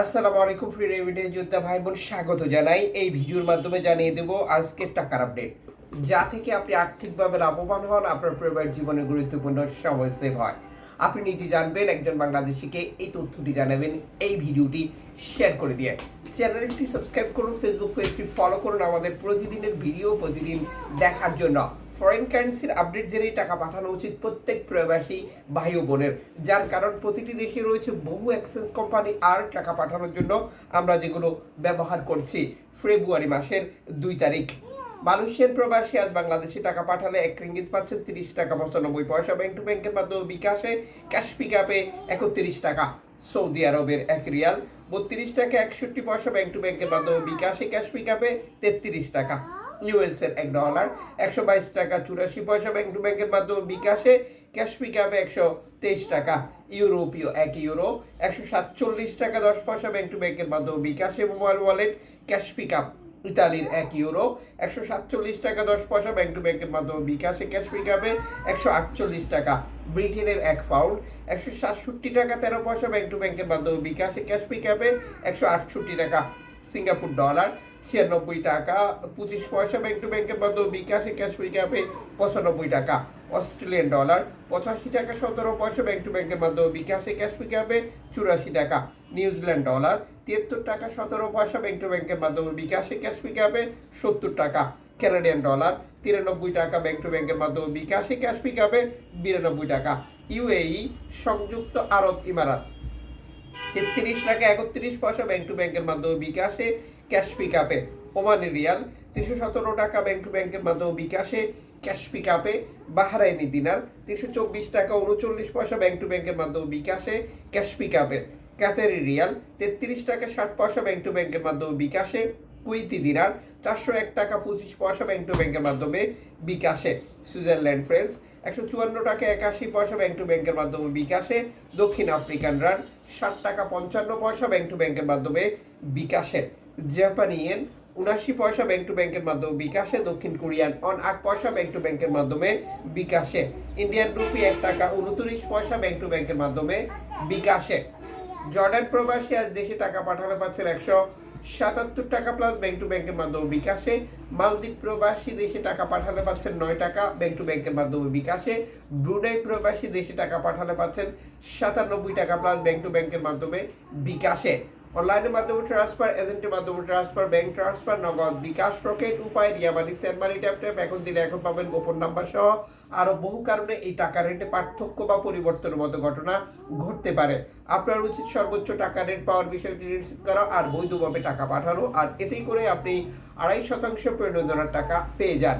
আসসালামু আলাইকুম ফ্রি রেমিটে যোদ্ধা ভাই বোন স্বাগত জানাই। এই ভিডিওর মাধ্যমে জানিয়ে দেব আজকের টাকার আপডেট যা থেকে আপনি আর্থিকভাবে লাভবান হন, আপনার পরিবার জীবনে গুরুত্বপূর্ণ সময় সেভ হয়। আপনি নিজে জানবেন, একজন বাংলাদেশিকে এই তথ্যটি জানাবেন, এই ভিডিওটি শেয়ার করে দিয়ে। চ্যানেলটি সাবস্ক্রাইব করুন ফেসবুক পেজটি ফলো করুন, আমাদের প্রতিদিনের ভিডিও প্রতিদিন দেখার জন্য। ফরেন কারেন্সির আপডেট জেনেই টাকা পাঠানো উচিত প্রত্যেক প্রবাসী ভাই বোনের। যার কারণ, প্রতিটি দেশে রয়েছে বহু এক্সচেঞ্জ কোম্পানি আর টাকা পাঠানোর জন্য আমরা যেগুলো ব্যবহার করছি। ফেব্রুয়ারি মাসের দুই তারিখ। মানুষের প্রবাসী আজ বাংলাদেশে টাকা পাঠালে এক রিঙ্গিত পাচ্ছেন তিরিশ টাকা, পঁচানব্বই পয়সা ব্যাংক টু ব্যাংকের মাধ্যমে বিকাশে ক্যাশ পিক আপে একত্রিশ টাকা, সৌদি আরবের এক রিয়াল, বত্রিশ টাকা, একষট্টি পয়সা ব্যাংক টু ব্যাংকের মাধ্যমে বিকাশে ক্যাশ পিক আপে তেত্রিশ টাকা। ইউএস এর এক ডলার একশো বাইশ টাকা, চুরাশি পয়সা ব্যাংক টু ব্যাংকের মাধ্যমে বিকাশে ক্যাশ পিক আপে একশো তেইশ টাকা, ইউরোপীয় এক ইউরো একশো সাতচল্লিশ টাকা, দশ পয়সা ব্যাংক টু ব্যাংকের মাধ্যমে বিকাশে mobile wallet cash pick up ইতালির এক ইউরো একশো সাতচল্লিশ টাকা, দশ পয়সা ব্যাংক টু ব্যাংকের মাধ্যমে বিকাশে ক্যাশ পিক আপে একশো আটচল্লিশ টাকা, ব্রিটেনের এক পাউন্ড একশো সাতষট্টি টাকা, তেরো পয়সা ব্যাংক টু ব্যাংকের মাধ্যমে বিকাশে ক্যাশ পিক আপে একশো আটষট্টি টাকা, সিঙ্গাপুর ডলার ছিয়ানব্বই টাকা, পঁচিশ পয়সা ব্যাংক টু ব্যাংকের মাধ্যমে বিকাশে ক্যাশ পিক আপে পঁচানব্বই টাকা। অস্ট্রেলিয়ান ডলার পঁচাশি টাকা, সতেরো পয়সা ব্যাংক টু ব্যাংকের মাধ্যমে বিকাশে ক্যাশ পিক আপে চুরাশি টাকা। নিউজিল্যান্ড ডলার তিয়াত্তর টাকা, সতেরো পয়সা ব্যাংক টু ব্যাংকের মাধ্যমে বিকাশে ক্যাশ পিক আপে সত্তর টাকা। কানাডিয়ান ডলার তিরানব্বই টাকা ব্যাংক টু ব্যাংকের মাধ্যমে বিকাশে ক্যাশ পিক আপে বিরানব্বই টাকা। ইউএই সংযুক্ত আরব ইমারাত, তেত্রিশ টাকা, একত্রিশ পয়সা ব্যাংক টু ব্যাংকের মাধ্যমে বিকাশে ক্যাশ পিক আপে ওমানি রিয়াল, তিনশো সতেরো টাকা ব্যাংক টু ব্যাংকের মাধ্যমে বিকাশে ক্যাশ পিক আপে বাহারাইনি দিনার, তিনশো চব্বিশ টাকা উনচল্লিশ পয়সা ব্যাংক টু ব্যাংকের মাধ্যমে বিকাশে ক্যাশ পিক আপে ক্যাথারি রিয়াল, তেত্রিশ টাকা ষাট পয়সা ব্যাংক টু ব্যাংকের মাধ্যমে বিকাশে। কুইতি দিনার, চারশো এক টাকা পঁচিশ পয়সা ব্যাংক টু ব্যাংকের মাধ্যমে বিকাশে। সুইজারল্যান্ড, ফ্রেন্স, একশো চুয়ান্ন টাকা একাশি পয়সা ব্যাংক টু ব্যাংকের মাধ্যমে বিকাশে। দক্ষিণ আফ্রিকান রান, ষাট টাকা পঞ্চান্ন পয়সা ব্যাংক টু ব্যাংকের মাধ্যমে বিকাশে। জাপানি ইয়েন উনাশি পয়সা ব্যাংক টু ব্যাংকের মাধ্যমে বিকাশে, দক্ষিণ কোরিয়ান অন আট পয়সা ব্যাংক টু ব্যাংকের মাধ্যমে বিকাশে। ইন্ডিয়ান রুপি এক টাকা উনত্রিশ পয়সা ব্যাংক টু ব্যাংকের মাধ্যমে বিকাশে। জর্ডান প্রবাসী আজ দেশে টাকা পাঠানো পাচ্ছেন একশো সাতাত্তর টাকা প্লাস ব্যাংক টু ব্যাংকের মাধ্যমে বিকাশে। মালদ্বীপ প্রবাসী দেশে টাকা পাঠালে পাচ্ছেন নয় টাকা ব্যাংক টু ব্যাংকের মাধ্যমে বিকাশে। ব্রুনাই প্রবাসী দেশে টাকা পাঠালে পাচ্ছেন সাতানব্বই টাকা প্লাস ব্যাংক টু ব্যাংকের মাধ্যমে বিকাশে। অনলাইনের মাধ্যমে ট্রান্সফার এজেন্টের মাধ্যমে ট্রান্সফার ব্যাংক ট্রান্সফার নগদ বিকাশ রকেট উপায় রিয়ামানি সেনমানি ট্যাপ ট্যাপ এখন দিলে এখন পাবেন গোপন নাম্বার সহ আরও বহু কারণে এই টাকা রেটে পার্থক্য বা পরিবর্তনের মতো ঘটনা ঘটতে পারে। আপনার উচিত সর্বোচ্চ টাকা রেট পাওয়ার বিষয়টি নিশ্চিত করা আর বৈধভাবে টাকা পাঠানো। আর এতেই করে আপনি আড়াই শতাংশ প্রণোদনার টাকা পেয়ে যান।